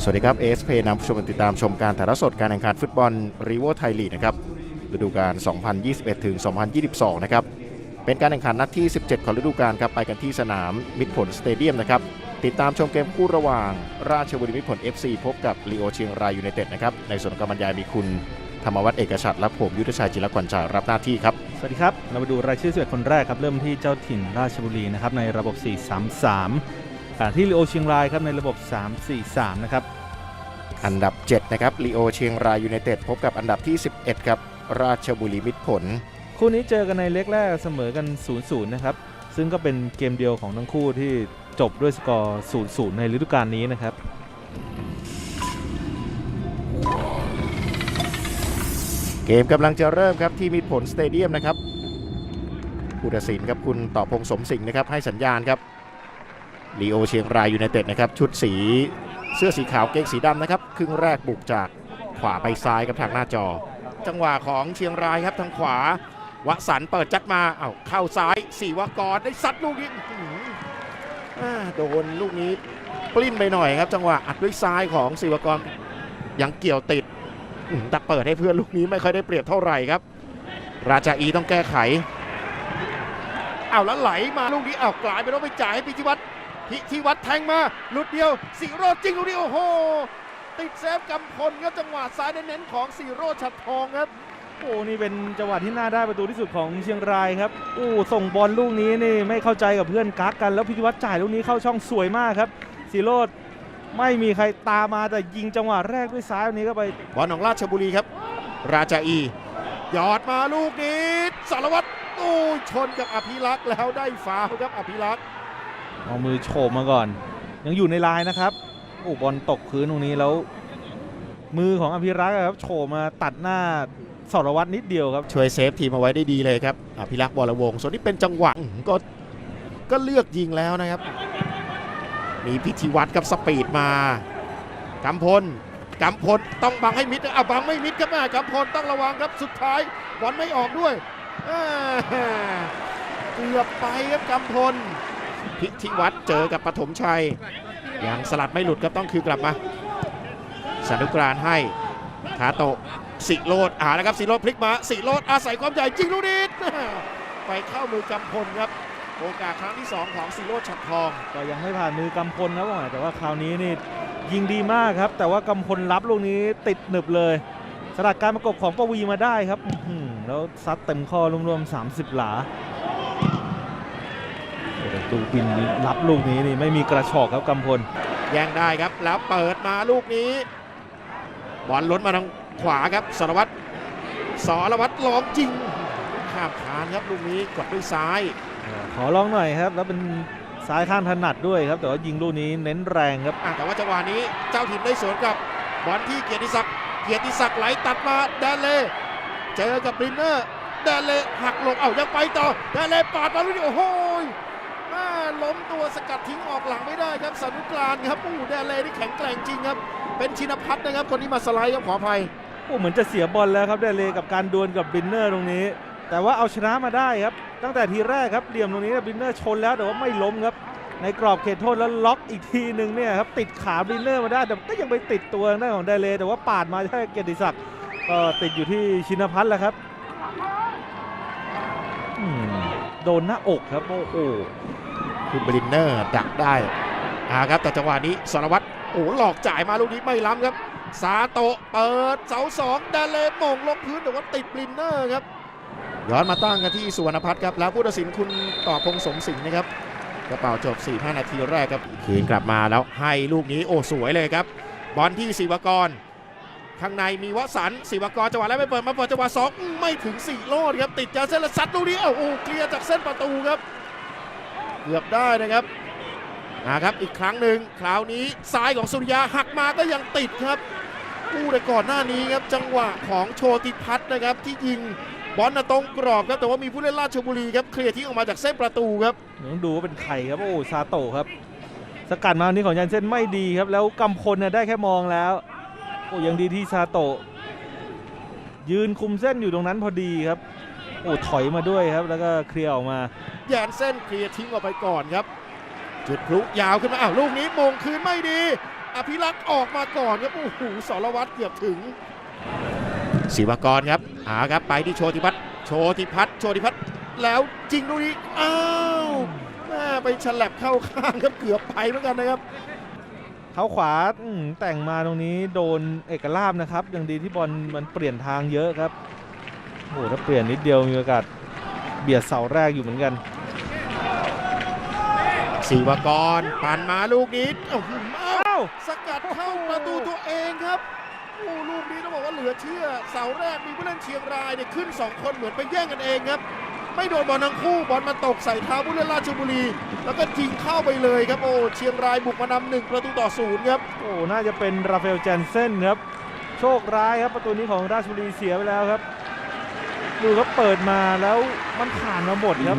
สวัสดีครับเอสเพย์นำผู้ชมติดตามชมการถ่ายทอดสดการแข่งขันฟุตบอลรีโวไทยลีกนะครับฤดูกาล 2021 ถึง 2022 นะครับ เป็นการแข่งขันนัดที่ 17 ของฤดูกาลครับ ไปกันที่สนามมิตรผลสเตเดียมนะครับ ติดตามชมเกมคู่ระหว่าง ราชบุรีมิตรผล FC พบกับลีโอเชียงรายยูไนเต็ดนะครับ ในส่วนของการบรรยายมีคุณธรรมวัฒน์เอกชัดและผมยุทธชัยจิรกวัญชารับหน้าที่ครับ สวัสดีครับ เรามาดูรายชื่อ11คนแรกครับ เริ่มที่เจ้าถิ่นราชบุรีนะครับ ในระบบ 4-3-3 ที่ลีโอเชียงรายครับในระบบ 3-4-3 นะครับ อันดับ 7 นะครับลีโอเชียงรายยูไนเต็ดพบกับอันดับที่ 11 ครับ ราชบุรีมิตรผล คู่นี้เจอกันในเล็กแรกเสมอกัน 0-0 นะครับ ซึ่งก็เป็นเกมเดียวของทั้งคู่ที่จบด้วยสกอร์ 0-0 ในฤดูกาลนี้นะครับเกมกำลังจะเริ่มครับที่มิตรผลสเตเดียมนะครับผู้ตัดสินครับคุณต่อพงษ์สมสิงห์นะครับให้สัญญาณครับ ลีโอเชียงรายยูไนเต็ดนะครับชุดสีเสื้อสีขาวเกงสีดำนะครับครึ่งแรกบุกจากขวาไปซ้ายกับทางหน้าจอ จังหวะของเชียงรายครับทางขวาวสันเปิดจัดมาเอ้าเข้าซ้ายสี่วกรได้ซัดลูกนี้โดนลูกนี้ปลิ้นไปหน่อยครับ จังหวะอัดด้วยซ้ายของศิวกรยังเกี่ยวติดแต่เปิดให้เพื่อนลูกนี้ไม่ค่อยได้เปรียบเท่าไหร่ครับ ราชาอีต้องแก้ไขเอาแล้วไหลมาลูกนี้เอาวกลายเป็นว่าไปจ่ายให้พิธิวัตร พิธิวัตรแทงมาหลุดเดียวสีโรดจริงลูกนี้โอ้โห ติดเซฟกำพลครับจังหวะซ้ายเน้นๆของสีโรดฉัดทองครับ โอ้นี่เป็นจังหวะที่น่าได้ประตูที่สุดของเชียงรายครับโอ้ส่งบอลลูกนี้นี่ไม่เข้าใจกับเพื่อนกักกัน แล้วพิธิวัตรจ่ายลูกนี้เข้าช่องสวยมากครับสีโรดไม่มีใครตามมาแต่ยิงจังหวะแรกด้วยซ้ายวันนี้ก็ไปบอลของราชบุรีครับ ราชาอีหยอดมาลูกนี้สารวัตรโอ้ยชนกับอภิรักษ์แล้วได้ฟาวล์ครับอภิรักษ์ เอามือโฉบมาก่อน ยังอยู่ในลายนะครับโอ้บอลตกพื้นตรงนี้แล้ว มือของอภิรักษ์ครับโฉบมาตัดหน้าสรวัตรนิดเดียวครับช่วยเซฟทีมเอาไว้ได้ดีเลยครับอภิรักษ์บอลวงส่วนนี้เป็นจังหวะก็ก็เลือกยิงแล้วนะครับ มีพิธีวัตรกับสปีดมากำพลกำพลต้องบังให้มิดอะบังไม่มิดครับแม่กำพลต้องระวังครับสุดท้ายบอลไม่ออกด้วยเกือบไปครับกำพล พิธีวัตรเจอกับปฐมชัยยังสลัดไม่หลุดครับต้องคือกลับมาสนุกรานให้คาโตสิโรดอ่านะครับสิโรดพลิกมาสิโรดอาศัยความใหญ่จริงลูกนี้ไปเข้ามือกำพลครับโอกาสครั้งที่ 2 ของสิโรดฉัดทองก็ยังไม่ผ่านมือกำพลครับแต่ว่าคราวนี้นี่ยิงดีมากครับ แต่ว่ากำพลรับลูกนี้ติดหนึบเลยสลัดการประกบของปวีมาได้ครับแล้วซัดเต็มข้อรวมๆ30 หลา ต่ตูบินรับลูกนี้นี่ไม่มีกระชอกครับกำพลแย่งได้ครับแล้วเปิดมาลูกนี้บอลล้นมาทางขวาครับสารวัตรสารวัตรลองจริงข้ามคานครับลูกนี้กดด้วยซ้าย ขอลองหน่อยครับ แล้วเป็นซ้ายข้างถนัดด้วยครับ แต่ว่ายิงลูกนี้เน้นแรงครับอะแต่ว่าจังหวะนี้เจ้าถิ่นได้สวนกับบอลที่เกียรติศักดิ์เกียรติศักดิ์ไหลตัดมาแดนเลเจอกับบรินเนอร์แดนเลหักหลบเอ้ายังไปต่อแดนเลปาดมาลูกนี้โอ้โหแม่ ล้มตัวสกัดทิ้งออกหลังไม่ได้ครับสนุกลานครับโอ้แดนเลนี่แข็งแกร่งจริงครับ เป็นชินพัฒน์นะครับ คนที่มาสไลด์ครับขออภัยโอ้เหมือนจะเสียบอลแล้วครับเดนเลกับการดวลกับบินเนอร์ตรงนี้ แต่ว่าเอาชนะมาได้ครับ ตั้งแต่ทีแรกครับเหลี่ยมตรงนี้บินเนอร์ชนแล้วแต่ว่าไม่ล้มครับในกรอบเขตโทษแล้วล็อกอีกทีหนึ่งเนี่ยครับติดขาบินเนอร์มาได้แต่ก็ยังไปติดตัวหน้าของเดเลแต่ว่าปาดมาแค่เกียรติศักดิ์ก็ติดอยู่ที่ชินพัฒน์แล้วครับโดนหน้าอกครับโอ้โห คุณบรินเนอร์ดักได้อาครับแต่จังหวะนี้สารวัตรโอ้หลอกจ่ายมาลูกนี้ไม่ล้ำครับ ซาโตเปิดเสาสองดนเลโมงลงพื้นแต่ว่าติดบรินเนอร์ครับย้อนมาตั้งกันที่สุวรรณพัฒน์ครับแล้วผู้ตัดสินคุณต่อพงสมสิงห์นะครับกระเป๋าจบ 4-5 นาทีแรกครับคืนกลับมาแล้วให้ลูกนี้โอ้สวยเลยครับบอลที่ศิวกรข้างในมีวสันศิวกรจังหวะแรกไม่เปิดมาเปิดจังหวะสองไม่ถึงสี่โลดครับติดจากเส้นและซัดลูกนี้เอ้าโอ้เคลียร์จากเส้นประตูครับ เกือบได้นะครับนะครับอีกครั้งหนึ่งคราวนี้ซ้ายของสุริยาหักมาก็ยังติดครับกู้แต่ก่อนหน้านี้ครับจังหวะของโชติพัฒน์นะครับที่ยิงบอลนะตรงกรอบครับแต่ว่ามีผู้เล่นราชบุรีครับเคลียร์ทิ้งออกมาจากเส้นประตูครับต้องดูว่าเป็นใครครับโอ้ซาโตะครับ สกัดมาวันนี้ของยันเส้นไม่ดีครับ แล้วกำพลเนี่ยได้แค่มองแล้วโอ้ยังดีที่ซาโตะยืนคุมเส้นอยู่ตรงนั้นพอดีครับ โอ้ถอยมาด้วยครับ แล้วก็เคลียร์ออกมา แยนเส้นเคลียร์ทิ้งออกไปก่อนครับ จุดพลุยาวขึ้นมาอ้าวลูกนี้มงคืนไม่ดี อภิรักษ์ออกมาก่อนครับโอ้โหสรวัตรเกือบถึงศิวากรครับหาครับไปที่โชติพัฒน์โชติพัฒน์โชติพัฒน์แล้วจริงตรงนี้อ้าวแม่ไปฉลับเข้าข้างครับเกือบไปเหมือนกันนะครับเท้าขวาแต่งมาตรงนี้โดนเอกลาบนะครับยังดีที่บอลมันเปลี่ยนทางเยอะครับโอ้โหถ้าเปลี่ยนนิดเดียวมีโอกาสเบียดเสาแรกอยู่เหมือนกัน ศิวกรปั่นมาลูกนี้โอ้าสกัดเข้าประตูตัวเองครับโอ้ลูกนี้ต้องบอกว่าเหลือเชื่อ เสาแรกมีผู้เล่นเชียงรายเนี่ยขึ้น 2 คนเหมือนไปแย่งกันเองครับ ไม่โดนบอลทั้งคู่บอลมาตกใส่เท้าผู้เล่นราชบุรี แล้วก็ยิงเข้าไปเลยครับโอ้เชียงรายบุกมานำหนึ่งประตูต่อศูนย์ครับโอ้น่าจะเป็นราฟาเอลแจนเซนครับโชคร้ายครับประตูนี้ของราชบุรีเสียไปแล้วครับดูครับเปิดมาแล้วมันผ่านมาหมดครับ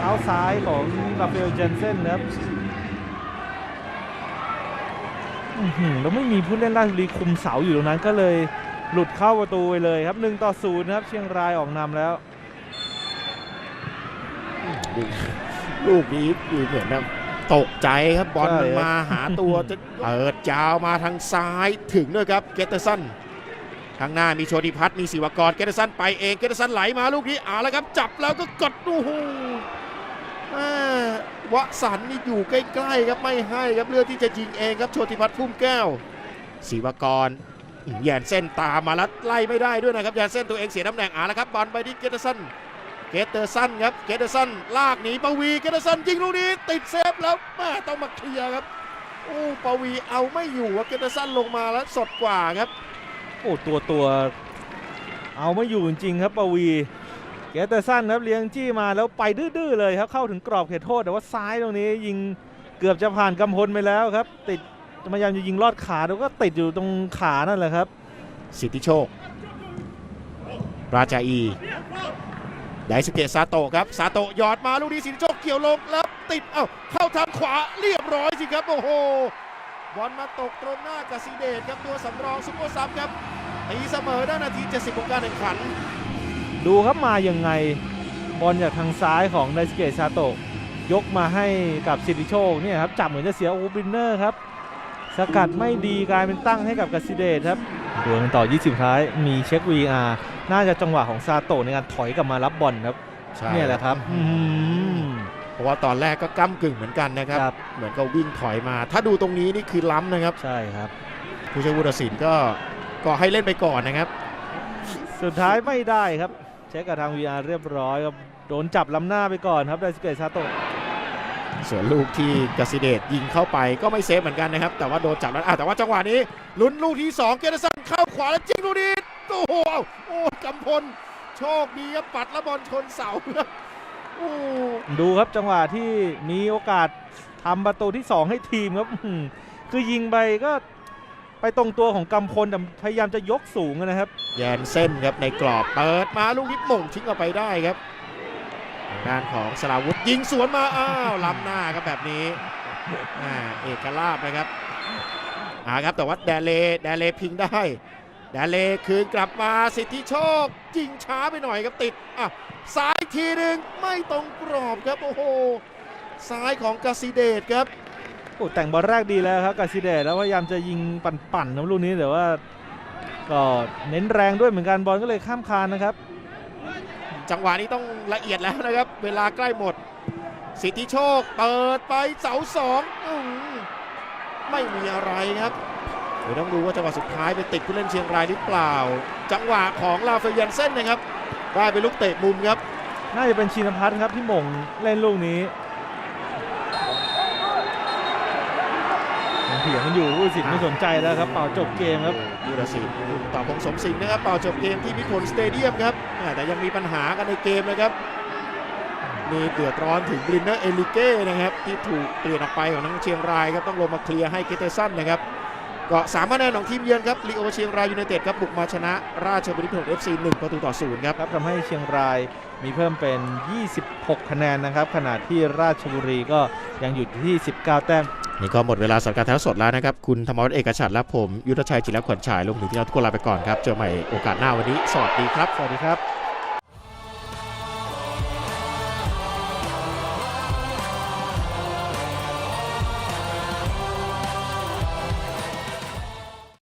เท้าซ้ายของราฟาเอลแจนเซนครับอื้อหือแล้วไม่มีผู้เล่นราชบุรีคุมเสาอยู่ตรงนั้นก็เลยหลุดเข้าประตูไปเลยครับ1ต่อ0ครับ เชียงรายออกนำแล้วลูกนี้ดูเหมือนแบบตกใจครับบอลใช่มันครับมาหาตัวจะเปิดยาวมาทางซ้ายถึงด้วยครับเกตเตอร์สันข้างหน้ามีโชติพัฒน์มีศิวากรเกตเตอร์สันไปเองเกตเตอร์สันไหลมาลูกนี้เอาละครับจับแล้วก็กดโอ้โหแม่ วสันนี่อยู่ใกล้ๆครับไม่ให้ครับเลือกที่จะยิงเองครับโชติพัฒน์พุ่มแก้วศิวกรแยนเส้นตามมาแล้วไล่ไม่ได้ด้วยนะครับแยนเส้นตัวเองเสียน้ำแหน่งเอาละครับบอลไปที่เกตเตอร์สันเกตเตอร์สันครับเกตเตอร์สันลากหนีปวีเกตเตอร์สันยิงลูกนี้ติดเซฟแล้วแม่ต้องมาเคลียร์ครับโอ้ปวีเอาไม่อยู่ครับเกตเตอร์สันลงมาแล้วสดกว่าครับโอ้ตัวตัวเอาไม่อยู่จริงครับปวี เกตเตอร์สันครับเลี้ยงจี้มาแล้วไปดื้อๆเลยครับเข้าถึงกรอบเขตโทษแต่ว่าซ้ายตรงนี้ยิงเกือบจะผ่านกำพลไปแล้วครับ ติดพยายามจะยิงลอดขาแล้วก็ติดอยู่ตรงขานั่นแหละครับ สิทธิโชค ราชาอี ไดสเกตซาโตครับซาโตหยอดมาลูกนี้สิทธิโชคเกี่ยวลงแล้วติดเอ้าเข้าทางขวาเรียบร้อยสิครับโอ้โหบอลมาตกตรงหน้ากบสิเดชครับตัวสำรองซุปเปอร์ซับครับตีเสมอได้นาที 70 ของการแข่งขัน ดูครับมายังไงบอลจากทางซ้ายของไดสเกตซาโตะยกมาให้กับสิทธิโชคเนี่ยครับจับเหมือนจะเสียโอ้บินเนอร์ครับ สกัดไม่ดีกลายเป็นตั้งให้กับกสิเดชครับดวลกันต่อ 20 ท้ายมีเช็ค VR น่าจะจังหวะของซาโตะในการถอยกลับมารับบอลครับใช่เนี่ยแหละครับอืมเพราะว่าตอนแรกก็ก้ากึ่งเหมือนกันนะครับครับเหมือนกับวิ่งถอยมา ถ้าดูตรงนี้นี่คือล้ำนะครับ ใช่ครับ ผู้ช่วยผู้ตัดสินก็ก็ให้เล่นไปก่อนนะครับ สุดท้ายไม่ได้ครับเช็คกับทาง VR เรียบร้อยครับโดนจับล้ำหน้าไปก่อนครับไดสเกตซาโตะส่วนลูกที่กสิเดชยิงเข้าไปก็ไม่เซฟเหมือนกันนะครับ แต่ว่าโดนจับแล้วอะแต่ว่าจังหวะนี้ลุ้นลูกที่ 2 เกเรสันเข้าขวาแล้วจริงลูกนี้โอ้โหโอ้กำพลโชคดีครับปัดแล้วบอลชนเสาครับโอ้ดูครับจังหวะที่มีโอกาสทำประตูที่ 2 ให้ทีมครับอื้อหือคือยิงไปก็ ไปตรงตัวของกำพลแต่พยายามจะยกสูงนะครับ แยนเส้นครับในกรอบเปิดมาลูกนี้หม่งทิ้งออกไปได้ครับทางด้านของสราวุธยิงสวนมาอ้าวล้ำหน้าครับแบบนี้เอกลาบนะครับอ่าครับแต่ว่าแดเลแดเลพิงได้แดเลคืนกลับมาสิทธิโชคยิงช้าไปหน่อยครับติดอะซ้ายทีหนึ่งไม่ตรงกรอบครับโอ้โหซ้ายของกสิเดชครับ โอ้แต่งบอลแรกดีแล้วครับกาซิเดชแล้วพยายามจะยิงปั่นๆนะลูกนี้แต่ว่าก็เน้นแรงด้วยเหมือนกันบอลก็เลยข้ามคานนะครับ จังหวะนี้ต้องละเอียดแล้วนะครับ เวลาใกล้หมด สิทธิโชคเปิดไปเสาสองอื้อหือไม่มีอะไรครับเดี๋ยวต้องดูว่าจังหวะสุดท้ายไปติดผู้เล่นเชียงรายหรือเปล่า จังหวะของลาเฟยันเส้นนะครับได้เป็นลูกเตะมุมครับ น่าจะเป็นชินพัฒน์ครับที่หม่งเล่นลูกนี้ยัง เถียงกันอยู่ผู้ตัดสินไม่สนใจแล้วครับเป่าจบเกมครับยูรศิลป์ต่อพงษ์สมศิงห์นะครับเป่าจบเกมที่มิตรผลสเตเดียมครับอ่าแต่ยังมีปัญหากันในเกมนะครับมีเดือดร้อนถึงบรินเนอร์เอลิเก้นะครับที่ถูกเปลี่ยนออกไปของทางเชียงรายครับต้องลงมาเคลียร์ให้เกเตสันนะครับก็สามคะแนนของทีมเยือนครับลีโอเชียงรายยูไนเต็ดครับบุกมาชนะราชบุรีมิตรผลเอฟซีหนึ่งประตูต่อศูนย์ครับครับทำให้เชียงรายมีเพิ่มเป็น 26 คะแนนนะครับขณะที่ราชบุรีก็ยังอยู่ที่ 19 แต้ม นี่ก็หมดเวลาสำหรับการถ่ายทอดสดแล้วนะครับ คุณธรรมวัฒน์เอกฉัตรและผม ยุทธชัยจิรขวัญฉายลงถึงที่เราทุกคนลาไปก่อนครับ เจอใหม่โอกาสหน้าวันนี้ สวัสดีครับ สวัสดีครับ